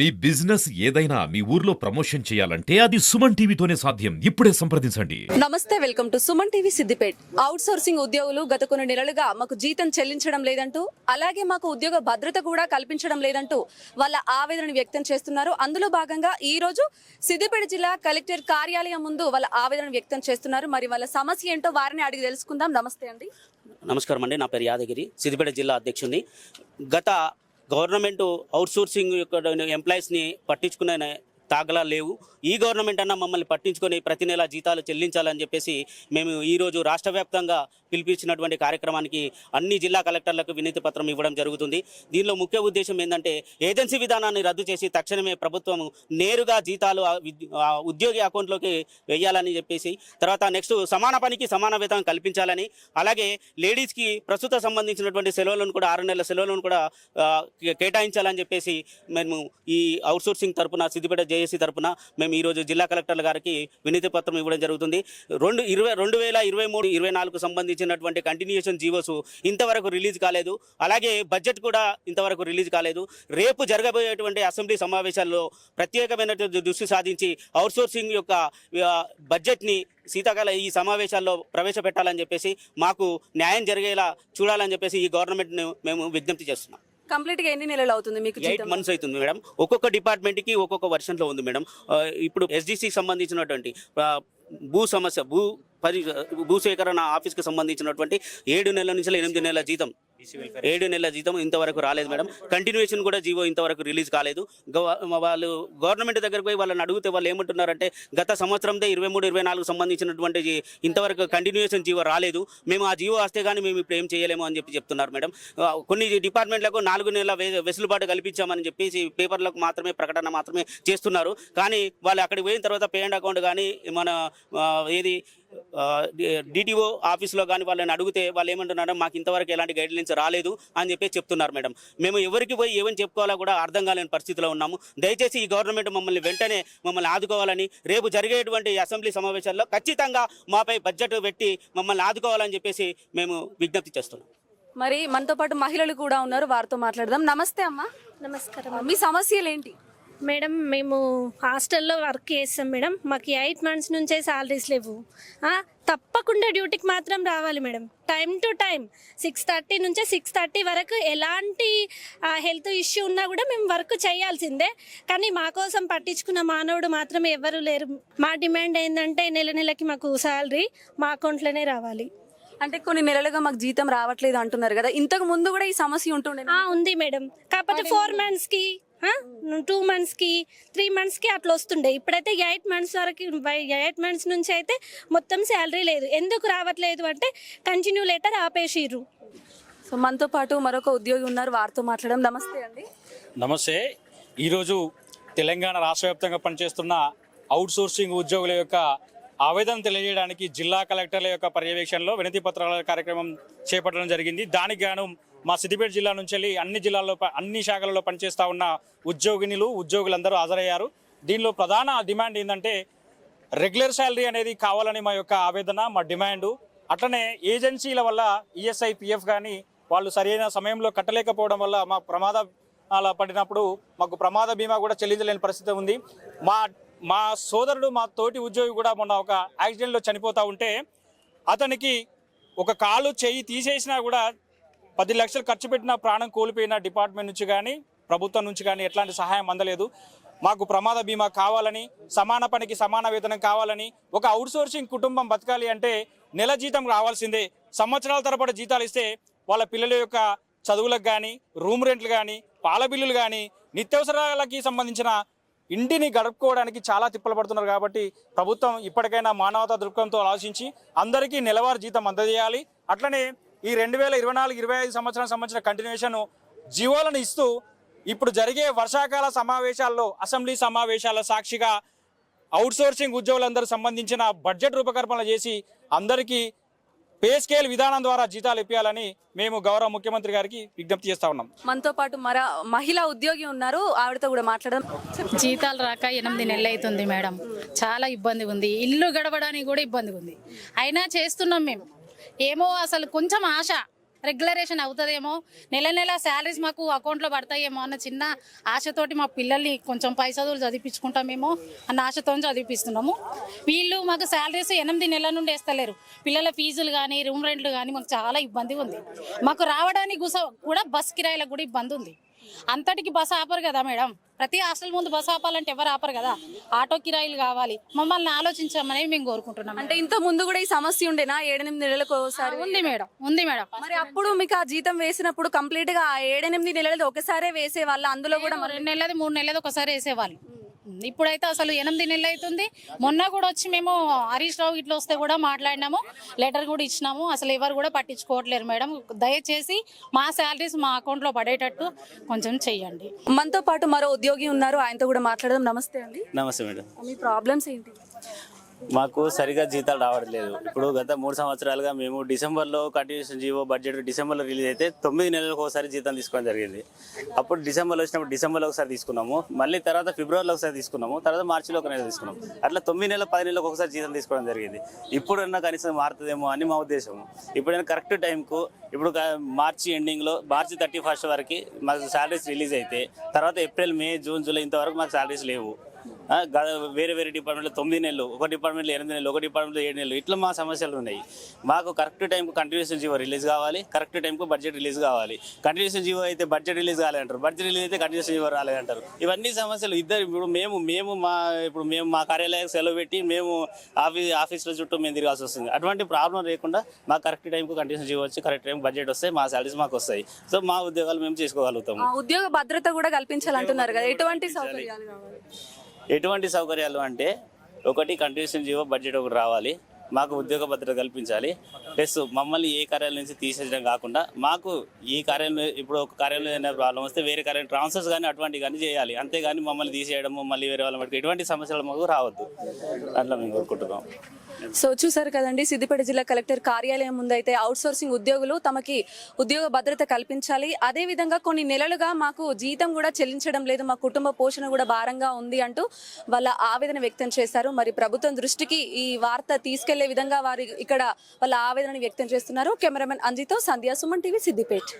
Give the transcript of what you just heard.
మీ business ఏదైనా మీ ఊర్లో promotion చేయాలంటే అది సుమన్ టీవీతోనే సాధ్యం. ఇప్పుడే సంప్రదించండి. నమస్తే welcome to Suman TV Siddipet. Outsourcing ఉద్యోగులు గత కొన్ని నెలలుగా మాకు జీతం చెల్లించడం లేదంటూ అలాగే మాకు ఉద్యోగ భద్రత కూడా కల్పించడం లేదంటూ వాళ్ళ ఆవేదన వ్యక్తం చేస్తున్నారు. అందులో భాగంగా ఈ రోజు సిద్దిపేట జిల్లా కలెక్టర్ కార్యాలయం ముందు వాళ్ళ ఆవేదన వ్యక్తం చేస్తున్నారు. మరి వాళ్ళ సమస్య ఏంటో వారిని అడిగి తెలుసుకుందాం. నమస్తే అండి. నమస్కారం అండి. నా పేరు యాదగిరి. సిద్దిపేట జిల్లా అధ్యక్షుడిని. గత గవర్నమెంట్ అవుట్సోర్సింగ్ యొక్క ఎంప్లాయీస్ని పట్టించుకునే తాగలా లేవు. ఈ గవర్నమెంట్ అన్న మమ్మల్ని పట్టించుకొని ప్రతి నెల జీతాలు చెల్లించాలని చెప్పేసి మేము ఈరోజు రాష్ట్ర వ్యాప్తంగా పిలిపించినటువంటి కార్యక్రమానికి అన్ని జిల్లా కలెక్టర్లకు వినతి పత్రం ఇవ్వడం జరుగుతుంది. దీనిలో ముఖ్య ఉద్దేశం ఏంటంటే ఏజెన్సీ విధానాన్ని రద్దు చేసి తక్షణమే ప్రభుత్వం నేరుగా జీతాలు ఉద్యోగి అకౌంట్లోకి వేయాలని చెప్పేసి తర్వాత నెక్స్ట్ సమాన పనికి సమాన వేతనం కల్పించాలని అలాగే లేడీస్కి ప్రస్తుత సంబంధించినటువంటి సెలవులను కూడా ఆరు నెలల సెలవులను కూడా కేటాయించాలని చెప్పేసి మేము ఈ అవుట్సోర్సింగ్ తరపున సిద్దిపేట కేఏసీ తరపున మేము ఈరోజు జిల్లా కలెక్టర్ల గారికి వినతి పత్రం ఇవ్వడం జరుగుతుంది. రెండు ఇరవై రెండు వేల ఇరవై మూడు ఇరవై నాలుగు సంబంధించినటువంటి కంటిన్యూషన్ జీవోస్ ఇంతవరకు రిలీజ్ కాలేదు. అలాగే బడ్జెట్ కూడా ఇంతవరకు రిలీజ్ కాలేదు. రేపు జరగబోయేటువంటి అసెంబ్లీ సమావేశాల్లో ప్రత్యేకమైనటువంటి దృష్టి సాధించి అవుట్సోర్సింగ్ యొక్క బడ్జెట్ని శీతాకాల ఈ సమావేశాల్లో ప్రవేశపెట్టాలని చెప్పేసి మాకు న్యాయం జరిగేలా చూడాలని చెప్పేసి ఈ గవర్నమెంట్ను మేము విజ్ఞప్తి చేస్తున్నాం. కంప్లీట్గా ఎన్ని నెలలు అవుతుంది మీకు ఎయిట్ జీతం? మంత్స్ అవుతుంది మేడం. ఒక్కొక్క డిపార్ట్మెంట్కి ఒక్కొక్క వర్షన్లో ఉంది మేడం. ఆ, ఇప్పుడు ఎస్డిసికి సంబంధించినటువంటి ఆ, భూ సమస్య భూ పరి భూసేకరణ ఆఫీస్కి సంబంధించినటువంటి ఏడు నెలల నుంచి ఎనిమిది నెలల జీతం. ఏడు నెలల జీతం ఇంతవరకు రాలేదు మేడం. కంటిన్యూషన్ కూడా జీవో ఇంతవరకు రిలీజ్ కాలేదు. వాళ్ళు గవర్నమెంట్ దగ్గరకు పోయి వాళ్ళని అడిగితే వాళ్ళు ఏమంటున్నారంటే గత సంవత్సరందే ఇరవై మూడు ఇరవై నాలుగు సంబంధించినటువంటి ఇంతవరకు కంటిన్యూషన్ జీవో రాలేదు. మేము ఆ జీవో వస్తే కానీ మేము ఇప్పుడు ఏం చేయలేము అని చెప్పి చెప్తున్నారు మేడం. కొన్ని డిపార్ట్మెంట్లకు నాలుగు నెలల వెసులుబాటు కల్పించామని చెప్పేసి పేపర్లకు మాత్రమే ప్రకటన మాత్రమే చేస్తున్నారు. కానీ వాళ్ళు అక్కడికి పోయిన తర్వాత పే అండ్ అకౌంట్ కానీ మన ఏది డిటిఓ ఆఫీస్లో కానీ వాళ్ళని అడిగితే వాళ్ళు ఏమంటున్నారు మాకు ఇంతవరకు ఎలాంటి గైడ్ లైన్స్ రాలేదు అని చెప్పి చెప్తున్నారు మేడం. మేము ఎవరికి పోయి ఏమని చెప్పుకోవాలో కూడా అర్థం కాలేని పరిస్థితిలో ఉన్నాము. దయచేసి ఈ గవర్నమెంట్ మమ్మల్ని వెంటనే మమ్మల్ని ఆదుకోవాలని రేపు జరిగేటువంటి అసెంబ్లీ సమావేశాల్లో ఖచ్చితంగా మాపై బడ్జెట్ పెట్టి మమ్మల్ని ఆదుకోవాలని చెప్పేసి మేము విజ్ఞప్తి చేస్తున్నాం. మరి మనతో పాటు మహిళలు కూడా ఉన్నారు. వారితో మాట్లాడదాం. నమస్తే అమ్మా. నమస్కారం. మీ సమస్యలు ఏంటి? మేడం మేము హాస్టల్లో వర్క్ చేస్తాం మేడం. మాకు ఎయిట్ మంత్స్ నుంచే శాలరీస్ లేవు. తప్పకుండా డ్యూటీకి మాత్రం రావాలి madam. Time to time six thirty నుంచి సిక్స్ థర్టీ వరకు ఎలాంటి హెల్త్ ఇష్యూ ఉన్నా కూడా మేము వర్క్ చేయాల్సిందే. కానీ మా కోసం పట్టించుకున్న మానవుడు మాత్రం ఎవరు లేరు. మా డిమాండ్ ఏంటంటే నెల నెలకి మాకు శాలరీ మా అకౌంట్లోనే రావాలి. అంటే కొన్ని నెలలుగా మాకు జీతం రావట్లేదు అంటున్నారు కదా. ఇంతకు ముందు కూడా ఈ సమస్య ఉంటుండే ఉంది మేడం. కాకపోతే ఫోర్ మంత్స్కి టూ మంత్స్కి త్రీ మంత్స్కి అట్లా వస్తుండే. ఇప్పుడైతే ఎయిట్ మంత్స్ వరకు ఎయిట్ మంత్స్ నుంచి అయితే మొత్తం శాలరీ లేదు. ఎందుకు రావట్లేదు అంటే కంటిన్యూ లెటర్ ఆపేసిర్రు. సో మనతో పాటు మరొక ఉద్యోగి ఉన్నారు. వారితో మాట్లాడడం నమస్తే అండి. నమస్తే. ఈరోజు తెలంగాణ రాష్ట్ర వ్యాప్తంగా పనిచేస్తున్న అవుట్ సోర్సింగ్ ఉద్యోగుల యొక్క ఆవేదన తెలియజేయడానికి జిల్లా కలెక్టర్ల యొక్క పర్యవేక్షణలో వినతి పత్రాల కార్యక్రమం చేపట్టడం జరిగింది. దానికి గాను మా సిద్దిపేట జిల్లా నుంచి వెళ్ళి అన్ని జిల్లాల్లో ప- అన్ని శాఖలలో పనిచేస్తూ ఉన్న ఉద్యోగినులు ఉద్యోగులందరూ హాజరయ్యారు. దీనిలో ప్రధాన డిమాండ్ ఏంటంటే రెగ్యులర్ శాలరీ అనేది కావాలని మా యొక్క ఆవేదన మా డిమాండు. అట్లనే ఏజెన్సీల వల్ల ఈఎస్ఐ పిఎఫ్ కానీ వాళ్ళు సరైన సమయంలో కట్టలేకపోవడం వల్ల మా ప్రమాద అలా పడినప్పుడు మాకు ప్రమాద బీమా కూడా చెల్లించలేని పరిస్థితి ఉంది. మా మా సోదరుడు మా తోటి ఉద్యోగి కూడా మొన్న ఒక యాక్సిడెంట్లో చనిపోతూ ఉంటే అతనికి ఒక కాలు చేయి తీసేసినా కూడా పది లక్షలు ఖర్చు పెట్టిన ప్రాణం కోల్పోయిన డిపార్ట్మెంట్ నుంచి కానీ ప్రభుత్వం నుంచి కానీ ఎట్లాంటి సహాయం అందలేదు. మాకు ప్రమాద బీమా కావాలని సమాన పనికి సమాన వేతనం కావాలని ఒక అవుట్సోర్సింగ్ కుటుంబం బతకాలి అంటే నెల జీతం రావాల్సిందే. సంవత్సరాల తరబడి జీతాలు ఇస్తే వాళ్ళ పిల్లల యొక్క చదువులకు కానీ రూమ్ రెంట్లు కానీ పాల బిల్లులు కానీ నిత్యావసరాలకి సంబంధించిన ఇంటిని గడుపుకోవడానికి చాలా తిప్పలు పడుతున్నారు కాబట్టి ప్రభుత్వం ఇప్పటికైనా మానవతా దృక్పథంతో ఆలోచించి అందరికీ నెలవారీ జీతం అందజేయాలి. అట్లనే ఈ రెండు వేల ఇరవై నాలుగు ఇరవై ఐదు సంవత్సరం సంబంధించిన కంటిన్యూషన్ జీవోలను ఇస్తూ ఇప్పుడు జరిగే వర్షాకాల సమావేశాల్లో అసెంబ్లీ సమావేశాల సాక్షిగా అవుట్సోర్సింగ్ ఉద్యోగులందరూ సంబంధించిన బడ్జెట్ రూపకల్పన చేసి అందరికీ పే స్కేల్ విధానం ద్వారా జీతాలు ఇప్పించాలని మేము గౌరవ ముఖ్యమంత్రి గారికి విజ్ఞప్తి చేస్తా ఉన్నాం. మనతో పాటు మర మహిళా ఉద్యోగి ఉన్నారు. ఆవిడతో కూడా మాట్లాడడం జీతాలు రాక ఎనిమిది నెలలు అవుతుంది మేడం. చాలా ఇబ్బంది ఉంది ఇల్లు గడవడానికి కూడా ఇబ్బంది ఉంది అయినా చేస్తున్నాం మేము. ఏమో అసలు కొంచెం ఆశ. రెగ్యులరేషన్ అవుతుందేమో. నెల నెల శాలరీస్ మాకు అకౌంట్లో పడతాయేమో అన్న చిన్న ఆశతోటి మా పిల్లల్ని కొంచెం పై చదువులు చదివించుకుంటామేమో అన్న ఆశతో చదివిపిస్తున్నాము. వీళ్ళు మాకు శాలరీస్ ఎనిమిది నెలల నుండి వేస్తలేరు. పిల్లల ఫీజులు కానీ రూమ్ రెంట్లు కానీ మాకు చాలా ఇబ్బంది ఉంది మాకు రావడానికి కూడా బస్ కిరాయిలకు కూడా ఇబ్బంది ఉంది అంతటికి బస్ ఆపరు కదా మేడం. ప్రతి హాస్టల్ ముందు బస్ ఆపాలంటే ఎవరు ఆపరు కదా. ఆటో కిరాయిలు కావాలి. మమ్మల్ని ఆలోచించమని మేము కోరుకుంటున్నాం అంటే ఇంత ముందు కూడా ఈ సమస్య ఉండేనా? ఏడెనిమిది నెలలకు ఒకసారి? ఉంది మేడం. ఉంది మేడం. మరి అప్పుడు మీకు ఆ జీతం వేసినప్పుడు కంప్లీట్గా ఏడెనిమిది నెలలు ఒకసారే వేసే వాళ్ళు అందులో కూడా రెండు నెలది మూడు నెలది ఒకసారి వేసేవాళ్ళు. ఇప్పుడైతే అసలు ఎనిమిది నెలలు అవుతుంది. మొన్న కూడా వచ్చి మేము హరీష్ రావు ఇట్లా వస్తే కూడా మాట్లాడినాము లెటర్ కూడా ఇచ్చినాము. అసలు ఎవరు కూడా పట్టించుకోవట్లేరు మేడం. దయచేసి మా శాలరీస్ మా అకౌంట్లో పడేటట్టు కొంచెం చెయ్యండి. మనతో పాటు మరో ఉద్యోగి ఉన్నారు. ఆయనతో కూడా మాట్లాడదాం. నమస్తే అండి. నమస్తే మేడం. మీ ప్రాబ్లమ్స్ ఏంటి? మాకు సరిగా జీతాలు రావడం లేదు ఇప్పుడు గత మూడు సంవత్సరాలుగా మేము డిసెంబర్లో కంటిన్యూషన్ జీవో బడ్జెట్ డిసెంబర్లో రిలీజ్ అయితే తొమ్మిది నెలలకు ఒకసారి జీతం తీసుకోవడం జరిగింది. అప్పుడు డిసెంబర్లో వచ్చినప్పుడు డిసెంబర్లో ఒకసారి తీసుకున్నాము. మళ్ళీ తర్వాత ఫిబ్రవరిలో ఒకసారి తీసుకున్నాము. తర్వాత మార్చిలో ఒక నెల తీసుకున్నాము. అట్లా తొమ్మిది నెలల పది నెలలకు ఒకసారి జీతం తీసుకోవడం జరిగింది. ఇప్పుడన్నా కనీసం మారుతుందేమో అని మా ఉద్దేశం. ఇప్పుడైనా కరెక్ట్ టైంకు ఇప్పుడు మార్చి ఎండింగ్లో మార్చి థర్టీ ఫస్ట్ వరకు మాకు శాలరీస్ రిలీజ్ అయితే తర్వాత ఏప్రిల్ మే జూన్ జూలై ఇంతవరకు మాకు శాలరీస్ లేవు. వేరే వేరే డిపార్ట్మెంట్లో తొమ్మిది నెలలు ఒక డిపార్ట్మెంట్లో ఎనిమిది నెలలు ఒక డిపార్ట్మెంట్లో ఏడు నెలలు. ఇట్లా మా సమస్యలు ఉన్నాయి. మాకు కరెక్ట్ టైంకు కంటిన్యూషన్ జీవో రిలీజ్ కావాలి కరెక్ట్ టైంకు బడ్జెట్ రిలీజ్ కావాలి. కంటిన్యూషన్ జీవో అయితే బడ్జెట్ రిలీజ్ కాలేదంటారు బడ్జెట్ రిలీజ్ అయితే కంటిన్యూషన్ జీవో రాలేదంటారు ఇవన్నీ సమస్యలు. ఇద్దరు ఇప్పుడు మేము మేము మా ఇప్పుడు మేము మా కార్యాలయానికి సెలవు పెట్టి మేము ఆఫీస్ ఆఫీసుల చుట్టూ మేము తిరగాల్సి వస్తుంది. అటువంటి ప్రాబ్లం లేకుండా మాకు కరెక్ట్ టైంకు కంటిన్యూషన్ జీవో వచ్చి కరెక్ట్ టైం బడ్జెట్ వస్తే మా సాలరీస్ మాకు వస్తాయి. సో మా ఉద్యోగాలు మేము చేసుకోగలుగుతాము. ఉద్యోగ భద్రత కూడా కల్పించాలంటున్నారు కదా. ఎటువంటి సౌకర్యాలు కావాలి? ఎటువంటి సౌకర్యాలు అంటే ఒకటి కంటిన్యూషన్ జీవో బడ్జెట్ ఒకటి రావాలి. మాకు ఉద్యోగ భద్రత కల్పించాలి. ప్లస్ మమ్మల్ని ఏ కార్యాలయం నుంచి తీసేయడం కాకుండా మాకు ఈ కార్యాలయం ఇప్పుడు ఒక కార్యాలయం ఏదైనా ప్రాబ్లం వస్తే వేరే కార్యాలయం ట్రాన్స్ఫర్స్ కానీ అటువంటి కానీ చేయాలి. అంతేగాని మమ్మల్ని తీసేయడము మళ్ళీ వేరే వాళ్ళ మటుకు ఎటువంటి సమస్యలు మాకు రావద్దు. అట్లా మేము కోరుకుంటున్నాం. సో చూసారు కదండి సిద్దిపేట జిల్లా కలెక్టర్ కార్యాలయం ముందైతే అవుట్ సోర్సింగ్ ఉద్యోగులు తమకి ఉద్యోగ భద్రత కల్పించాలి. అదే విధంగా కొన్ని నెలలుగా మాకు జీతం కూడా చెల్లించడం లేదు మా కుటుంబ పోషణ కూడా భారంగా ఉంది అంటూ వాళ్ళ ఆవేదన వ్యక్తం చేశారు. మరి ప్రభుత్వం దృష్టికి ఈ వార్త తీసుకెళ్ళే విధంగా వారి ఇక్కడ వాళ్ళ ఆవేదన వ్యక్తం చేస్తున్నారు. కెమెరామెన్ అంజితో సంధ్యా సుమన్ టీవీ సిద్దిపేట.